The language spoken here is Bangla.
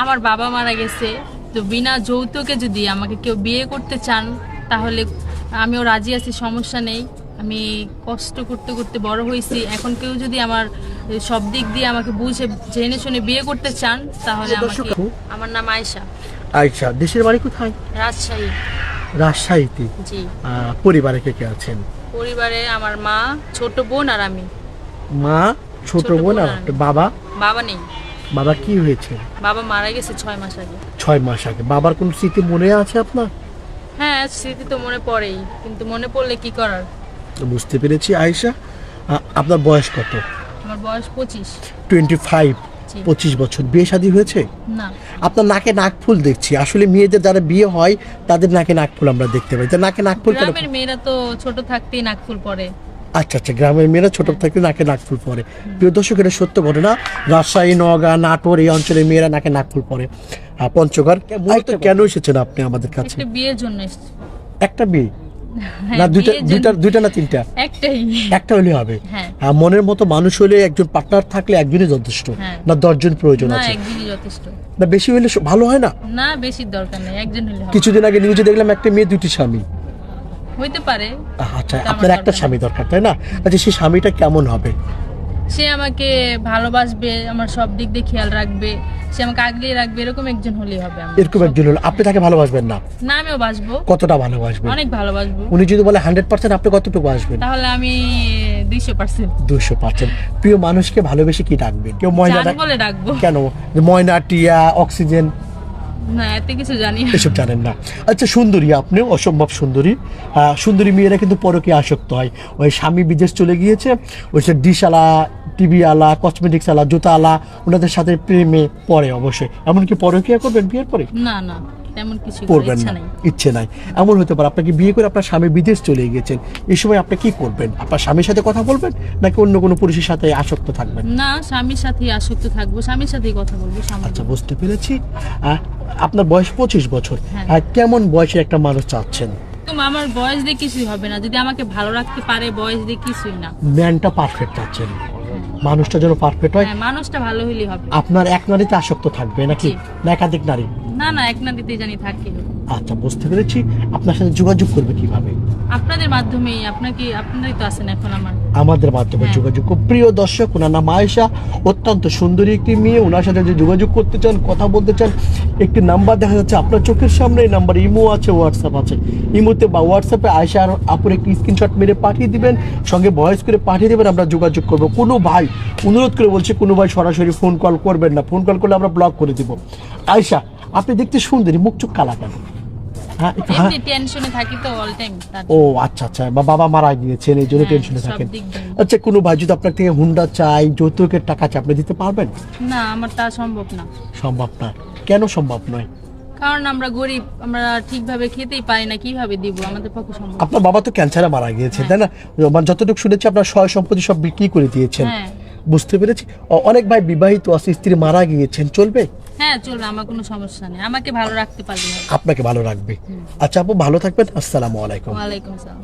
আমার বাবা মারা গেছে তো বিনা যৌতুকে যদি আমাকে কেউ বিয়ে করতে চান তাহলে আমিও রাজি আছি সমস্যা নেই। আমি কষ্ট করতে করতে বড় হয়েছি। এখন কেউ যদি আমার সব দিক দিয়ে আমাকে বুঝে জেনে শুনে বিয়ে করতে চান তাহলে আমাকে আমার নাম আয়শা। আচ্ছা দেশের বাড়ি কোথায়? রাজশাহী। রাজশাহীতে। জি। পরিবারে কে কে আছেন? পরিবারে আমার মা ছোট বোন আর আমি। মা ছোট বোন আর বাবা? বাবা নেই। বাবা কি হয়েছে? বাবা মারা গেছে ছয় মাস আগে। ছয় মাস আগে। বাবার কোন স্মৃতি মনে আছে আপনার? হ্যাঁ স্মৃতি তো মনে পড়েই কিন্তু মনে পড়লে কি করার? বুঝতে পেরেছি আয়েশা। আ- আপনার বয়স কত? আমার বয়স পঁচিশ। টোয়েন্টি ফাইভ জি। পঁচিশ বছর। বিয়ে শাদী হয়েছে? না। আপনার নাকে নাক ফুল দেখছি। আসলে মেয়েদের যারা বিয়ে হয় তাদের নাকে নাক ফুল আমরা দেখতে পাই। তা নাকে নাক ফুল কেন গ্রামের মেয়েরা তো ছোট থাকতেই নাকফুল পরে আচ্ছা আচ্ছা গ্রামের মেয়েরা ছোট থেকে নাকে নাক ফুল পরে। প্রিয় দর্শক এটা সত্য ঘটনা। রাজশাহী নওগাঁ নাটোর এই অঞ্চলের মেয়েরা নাকে নাক ফুল পরে। পঞ্চগড় কেন এসেছেন আপনি আমাদের কাছে? একটা বিয়ের জন্য একটা বিয়ে? হ্যাঁ, না দুইটা দুইটা দুইটা না তিনটা? একটাই। একটা হলে হবে। হ্যাঁ। মনের মতো মানুষ হলে একজন পার্টনার থাকলে একজনই যথেষ্ট। হ্যাঁ। না দশজন প্রয়োজন আছে। একদিনই যথেষ্ট। না বেশি হলে ভালো হয় না? না বেশি দরকার নেই একজন হলে কিছুদিন আগে নিউজে দেখলাম একটা মেয়ে দুটি স্বামী। হইতে পারে। আচ্ছা আপনার একটা স্বামী দরকার তাই না? আচ্ছা সেই স্বামীটা কেমন হবে? সে আমাকে ভালোবাসবে আমার সব দিক দিয়ে খেয়াল রাখবে সে আমাকে আগলিয়ে রাখবে এরকম একজন হলেই হবে আমার। এরকম একজন হলো আপনি তাকে ভালোবাসবেন না? না আমিও বাসবো। কতটা ভালোবাসবেন? অনেক ভালোবাসবো। উনি যদি বলে হান্ড্রেড পার্সেন্ট আপনি কতটুকু আসবেন তাহলে আমি দুইশো পার্সেন্ট। দুশো পার্সেন্ট। প্রিয় মানুষকে ভালোবেসে কি ডাকবেন? কেউ ময়না বলে ডাকবো। কেন? ময়না টিয়া অক্সিজেন না এত কিছু জানি এসব জানেন না। আচ্ছা সুন্দরী আপনিও অসম্ভব সুন্দরী। সুন্দরী মেয়েরা কিন্তু পরকে আসক্ত হয়। ওই স্বামী বিদেশ চলে গিয়েছে ওই সে ডিশালা টিভি আলা কসমেটিক্স আলা জুতা আলা ওনাদের সাথে প্রেমে পড়ে অবশ্যই। এমনকি পরকিয়া করবেন বিয়ের পরে? না না তেমন কিছু করবেন না। ইচ্ছে নাই। এমন হতে পারে আপনাকে বিয়ে করে আপনার স্বামী বিদেশ চলে গিয়েছেন। এই সময় আপনি কি করবেন? আপনার স্বামীর সাথে কথা বলবেন নাকি অন্য কোনো পুরুষের সাথে আসক্ত থাকবেন? না স্বামীর সাথেই আসক্ত থাকব স্বামীর সাথেই কথা বলব আচ্ছা বুঝতে পেরেছি। আপনার বয়স পঁচিশ বছর। হ্যাঁ। আর কেমন বয়সে একটা মানুষ চাচ্ছেন? তো আমার বয়স দিয়ে কিছুই হবে না। যদি আমাকে ভালো রাখতে পারে বয়স দিয়ে কিছুই না। ম্যানটা পারফেক্ট চাচ্ছেন। মানুষটা যেন পারফেক্ট হয়। হ্যাঁ মানুষটা ভালো হলেই হবে। আপনার এক নারীতে আসক্ত থাকবে নাকি? না একাধিক নারী? না না এক নারীতেই জানি থাকে। আচ্ছা বুঝতে পেরেছি। আপনার সাথে যোগাযোগ করবে কীভাবে? আপনাদের মাধ্যমেই আপনাকে আপনারাই তো আছেন এখন আমার। আমাদের মাধ্যমে হ্যাঁ। যোগাযোগ করুন। প্রিয় দর্শক ওনার নাম আয়েশা অত্যন্ত সুন্দরী একটি মেয়ে। ওনার সাথে যদি যোগাযোগ করতে চান কথা বলতে চান একটি নাম্বার দেখা যাচ্ছে আপনার চোখের সামনে। এই নাম্বার ইমো আছে হোয়াটসঅ্যাপ আছে। ইমোতে বা হোয়াটসঅ্যাপে আয়েশা আর আপুর একটি স্ক্রিনশট মেরে পাঠিয়ে দিবেন সঙ্গে ভয়েস করে পাঠিয়ে দেবেন আমরা যোগাযোগ করব। কোনো ভাই অনুরোধ করে বলছে কোনো ভাই সরাসরি ফোন কল করবেন না। ফোন কল করলে আমরা ব্লক করে দিব। আয়েশা আপনি দেখতে সুন্দরী মুখ চোখ কালা কেন? হ্যাঁ হ্যাঁ। এমনি টেনশনে থাকি তো অল টাইম ও আচ্ছা আচ্ছা বা বাবা মারা গিয়েছেন এই জন্য হ্যাঁ, টেনশনে সব থাকেন। আচ্ছা কোনো ভাই যদি আপনার থেকে হুন্ডা চাই যৌতুকের টাকা চাই আপনি দিতে পারবেন? না আমার তা সম্ভব না। সম্ভব না। কেন সম্ভব নয়? কারণ আমরা গরিব আমরা ঠিকভাবে খেতেই পারি না কীভাবে দিব? আমাদের পক্ষে সম্ভব আপনার বাবা তো ক্যান্সারে মারা গিয়েছে তাই না? যতটুকু শুনেছি আপনার সয় সম্পত্তি সব বিক্রি করে দিয়েছেন। হ্যাঁ। বুঝতে পেরেছি। অনেক ভাই বিবাহিত আছে স্ত্রী মারা গিয়েছেন চলবে? হ্যাঁ চলবে আমার কোনো সমস্যা নেই। আমাকে ভালো রাখতে পারবে। আপনাকে ভালো রাখবে। আচ্ছা আপু ভালো থাকবেন। আসসালামু আলাইকুম। ওয়ালাইকুম আসসালাম।